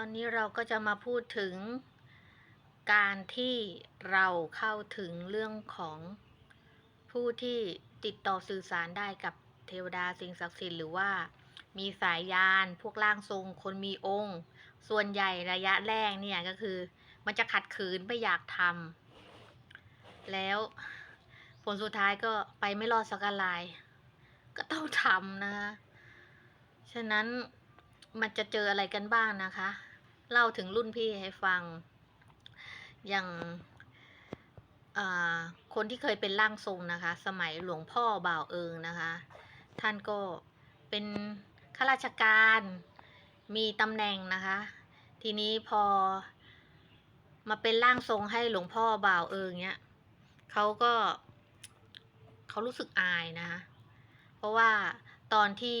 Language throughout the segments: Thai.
อนนี้เราก็จะมาพูดถึงการที่เราเข้าถึงเรื่องของผู้ที่ติดต่อสื่อสารได้กับเทวดาสิ่งศักดิ์สิทธิ์หรือว่ามีสายยานพวกร่างทรง คนมีองค์ ส่วนใหญ่ระยะแรกเนี่ยก็คือ มันจะขัดขืนไม่อยากทำแล้วผลสุดท้ายก็ไปไม่รอดสักอะไรก็ต้องทำนะคะ ฉะนั้นมันจะเจออะไรกันบ้างนะคะ เล่าถึงรุ่นพี่ให้ฟัง อย่างาคนที่เคยเป็นร่างทรงนะคะ สมัยหลวงพ่อบ่าวเอิงนะคะ ท่านก็เป็นข้าราชการมีตำแหน่งนะคะ ทีนี้พอมาเป็นร่างทรงให้หลวงพ่อบ่าวเอิงเนี้ยเขาก็เขารู้สึกอายนะคะ เพราะว่าตอนที่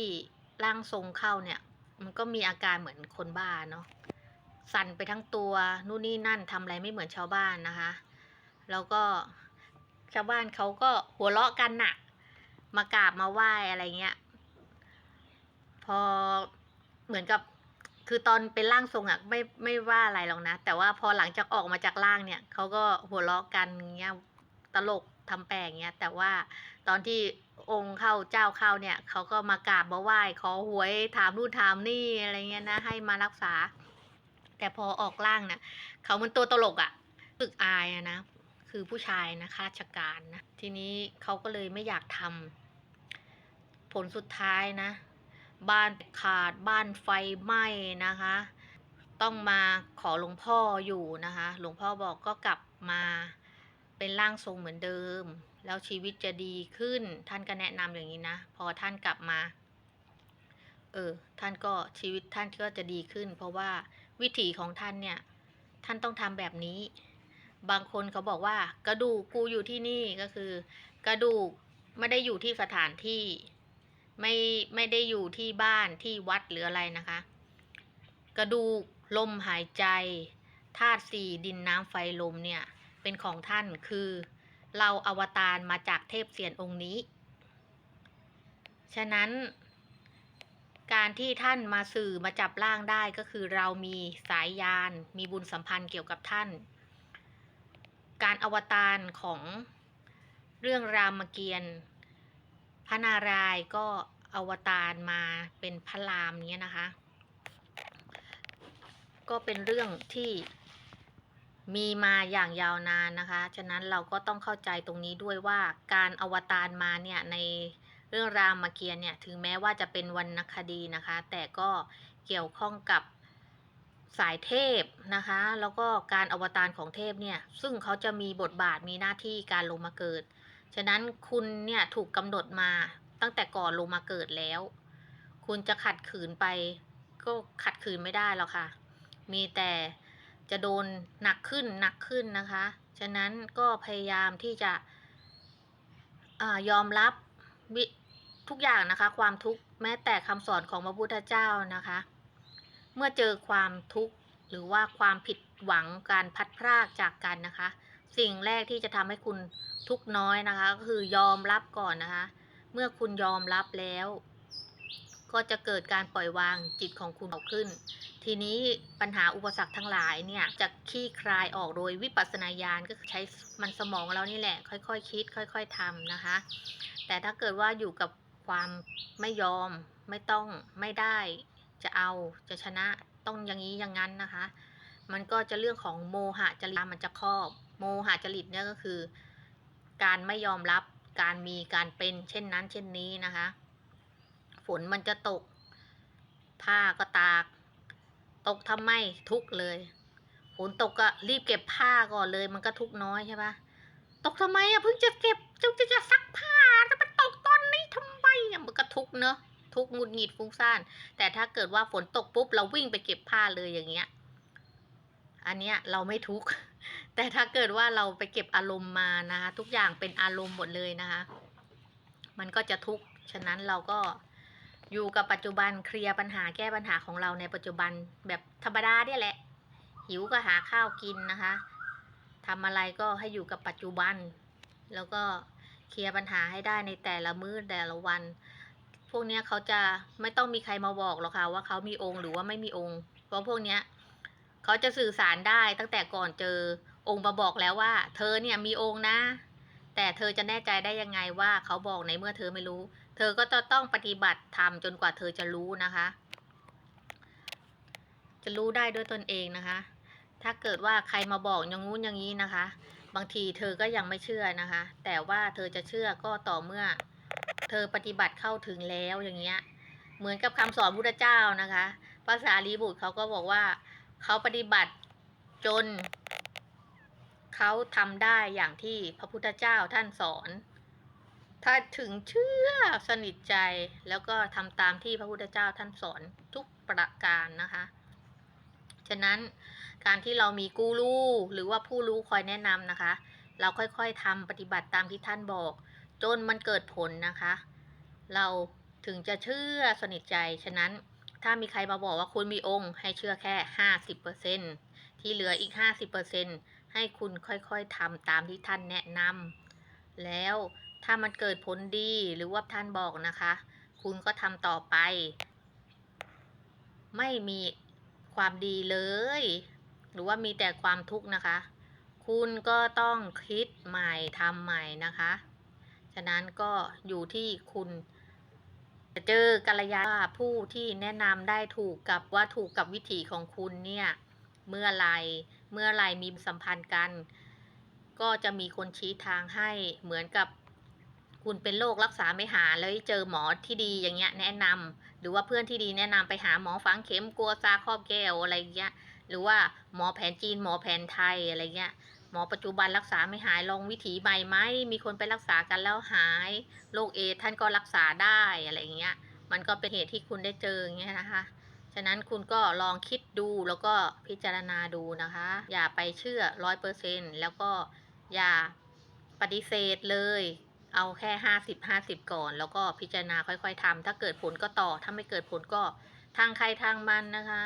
ร่างทรงเข้าเนี่ย มันก็มีอาการเหมือนคนบ้าเนาะ สั่นไปทั้งตัวนู่นนี่นั่นทำอะไรไม่เหมือนชาวบ้านนะคะ แล้วก็ชาวบ้านเขาก็หัวเราะกันน่ะ มากราบมาไหว้อะไรเงี้ย พอเหมือนกับคือตอนเป็นร่างทรงอะไม่ไม่ว่าอะไรหรอกนะ แต่ว่าพอหลังจากออกมาจากร่างเนี่ยเขาก็หัวเราะกันเงี้ยตลกทำแปลงเงี้ยแต่ว่าตอนที่องค์เข้าเจ้าเข้าเนี่ยเขาก็มากราบมาไหว้ขอหวยถามนู่นถามนี่อะไรเงี้ยนะให้มารักษา แต่พอออกร่างนี่ยเขามันตัวตลกอะตึกอายนะ คือผู้ชายนะข้าราชการนะ ทีนี้เขาก็เลยไม่อยากทำผลสุดท้ายนะ บ้านขาดบ้านไฟไหม้นะคะ ต้องมาขอหลวงพ่ออยู่นะคะ หลวงพ่อบอกก็กลับมาเป็นร่างทรงเหมือนเดิม แล้วชีวิตจะดีขึ้นท่านก็แนะนำอย่างนี้นะ พอท่านกลับมา เออ ท่านก็ชีวิตท่านก็จะดีขึ้น เพราะว่า วิถีของท่านเนี่ย ท่านต้องทำแบบนี้ บางคนเขาบอกว่า กระดูกกูอยู่ที่นี่ก็คือ กระดูกไม่ได้อยู่ที่สถานที่ ไม่ไม่ได้อยู่ที่บ้านที่วัดหรืออะไรนะคะ กระดูกลมหายใจธาตุสี่ดินน้ำไฟลมเนี่ย เป็นของท่านคือ เราอวตารมาจากเทพเสียนองค์นี้ ฉะนั้น การที่ท่านมาสื่อมาจับร่างได้ก็คือเรามีสายยาน มีบุญสัมพันธ์เกี่ยวกับท่าน การอวตารของเรื่องรามเกียรติ์พระนารายณ์ก็อวตารมาเป็นพระรามเนี้ยนะคะ ก็เป็นเรื่องที่มีมาอย่างยาวนานนะคะ ฉะนั้นเราก็ต้องเข้าใจตรงนี้ด้วยว่าการอวตารมาเนี่ยใน เรื่องรามเกียรติ์เนี่ยถึงแม้ว่าจะเป็นวรรณคดีนะคะ แต่ก็เกี่ยวข้องกับสายเทพนะคะ แล้วก็การอวตารของเทพเนี่ย ซึ่งเขาจะมีบทบาทมีหน้าที่การลงมาเกิด ฉะนั้นคุณเนี่ยถูกกำหนดมาตั้งแต่ก่อนลงมาเกิดแล้ว คุณจะขัดขืนไป ก็ขัดขืนไม่ได้หรอกค่ะ มีแต่จะโดนหนักขึ้นหนักขึ้นนะคะ ฉะนั้นก็พยายามที่จะอยอมรับวิ ทุกอย่างนะคะ ความทุกข์แม้แต่คำสอนของพระพุทธเจ้านะคะ เมื่อเจอความทุกข์หรือว่าความผิดหวังการพัดพรากจากกันนะคะ สิ่งแรกที่จะทำให้คุณทุกน้อยนะคะ ก็คือยอมรับก่อนนะคะ เมื่อคุณยอมรับแล้ว ก็จะเกิดการปล่อยวางจิตของคุณออกขึ้น ทีนี้ปัญหาอุปสรรคทั้งหลายเนี่ยจะคลี่คลายออกโดยวิปัสสนาญาณก็คือใช้มันสมองเรานี่แหละ ค่อยๆคคิด ค่อย ๆทำนะคะ แต่ถ้าเกิดว่าอยู่กับ ความไม่ยอม ไม่ต้องไม่ได้ จะเอาจะชนะต้องอย่างนี้อย่างนั้นนะคะ มันก็จะเรื่องของโมหะจริตมันจะครอบ โมหะจริตเนี่ยก็คือ การไม่ยอมรับการมีการเป็น เช่นนั้น เช่นนี้นะคะ ฝนมันจะตก ผ้าก็ตาก ตกทำไมทุกเลยฝนตกก็รีบเก็บผ้าก่อนเลย มันก็ทุกน้อยใช่ปะตกทำไมอะเพิ่งจะเก็บจะจะจะซักผ้า ก็ทุกเนอะทุกงุดหงิดฟุ้งซ่าน แต่ถ้าเกิดว่าฝนตกปุ๊บเราวิ่งไปเก็บผ้าเลยอย่างเงี้ย อันเนี้ยเราไม่ทุก แต่ถ้าเกิดว่าเราไปเก็บอารมณ์มานะคะ ทุกอย่างเป็นอารมณ์หมดเลยนะคะ มันก็จะทุกฉะนั้นเราก็อยู่กับปัจจุบันเคลียร์ปัญหาแก้ปัญหาของเราในปัจจุบันแบบธรรมดาเนี่ยแหละ หิวก็หาข้าวกินนะคะทำอะไรก็ให้อยู่กับปัจจุบัน แล้วก็เคลียร์ปัญหาให้ได้ในแต่ละมื้อแต่ละวัน พวกเนี้ยเขาจะไม่ต้องมีใครมาบอกหรอกค่ะว่าเขามีองค์หรือว่าไม่มีองค์ เพราะพวกเนี้ยเขาจะสื่อสารได้ตั้งแต่ก่อนเจอองค์มาบอกแล้วว่า เธอเนี่ยมีองค์นะ แต่เธอจะแน่ใจได้ยังไงว่าเขาบอกในเมื่อเธอไม่รู้ เธอก็จะต้องปฏิบัติธรรมจนกว่าเธอจะรู้นะคะ จะรู้ได้ด้วยตนเองนะคะ ถ้าเกิดว่าใครมาบอกอย่างงู้นอย่างนี้นะคะ บางทีเธอก็ยังไม่เชื่อนะคะ แต่ว่าเธอจะเชื่อก็ต่อเมื่อ เธอปฏิบัติเข้าถึงแล้วอย่างเงี้ย เหมือนกับคำสอนพุทธเจ้านะคะภาษาลีบุตรเขาก็บอกว่าเขาปฏิบัติจนเขาทำได้อย่างที่พระพุทธเจ้าท่านสอน ถ้าถึงเชื่อสนิทใจแล้วก็ทำตามที่พระพุทธเจ้าท่านสอนทุกประการนะคะ ฉะนั้นการที่เรามีกูรูหรือว่าผู้รู้คอยแนะนำนะคะ เราค่อยๆทำปฏิบัติตามที่ท่านบอก จนมันเกิดผลนะคะ เราถึงจะเชื่อสนิทใจ ฉะนั้นถ้ามีใครมาบอกว่าคุณมีองค์ให้เชื่อแค่ห้าสิบเปอร์เซ็นที่เหลืออีกห้าสิบเปอร์เซ็นให้คุณค่อยๆทำตามที่ท่านแนะนำแล้วถ้ามันเกิดผลดีหรือว่าท่านบอกนะคะ คุณก็ทำต่อไป ไม่มีความดีเลย หรือว่ามีแต่ความทุกข์นะคะ คุณก็ต้องคิดใหม่ทำใหม่นะคะ ฉะนั้นก็อยู่ที่คุณจะเจอกัลยาผู้ที่แนะนำได้ถูกกับว่าถูกกับวิถีของคุณเนี่ย เมื่อไรเมื่อไรมีสัมพันธ์กัน ก็จะมีคนชี้ทางให้เหมือนกับคุณเป็นโรครักษาไม่หายแล้วเจอหมอที่ดีอย่างเงี้ยแนะนำหรือว่าเพื่อนที่ดีแนะนำไปหาหมอฝังเข็มกลัวซาครอบแก้วอะไรเงี้ย หรือว่าหมอแผนจีนหมอแผนไทยอะไรเงี้ย หมอปัจจุบันรักษาไม่หายลองวิถีใหม่ไหมมีคนไปรักษากันแล้วหายโรคเอดท่านก็รักษาได้อะไรเงี้ย มันก็เป็นเหตุที่คุณได้เจออย่างเงี้ยนะคะ ฉะนั้นคุณก็ลองคิดดูแล้วก็พิจารณาดูนะคะ อย่าไปเชื่อร้อยเปอร์เซ็นแล้วก็อย่าปฏิเสธเลย เอาแค่ห้าสิบห้าสิบก่อน แล้วก็พิจารณาค่อยๆทำถ้าเกิดผลก็ต่อถ้าไม่เกิดผลก็ทางใครทางมันนะคะ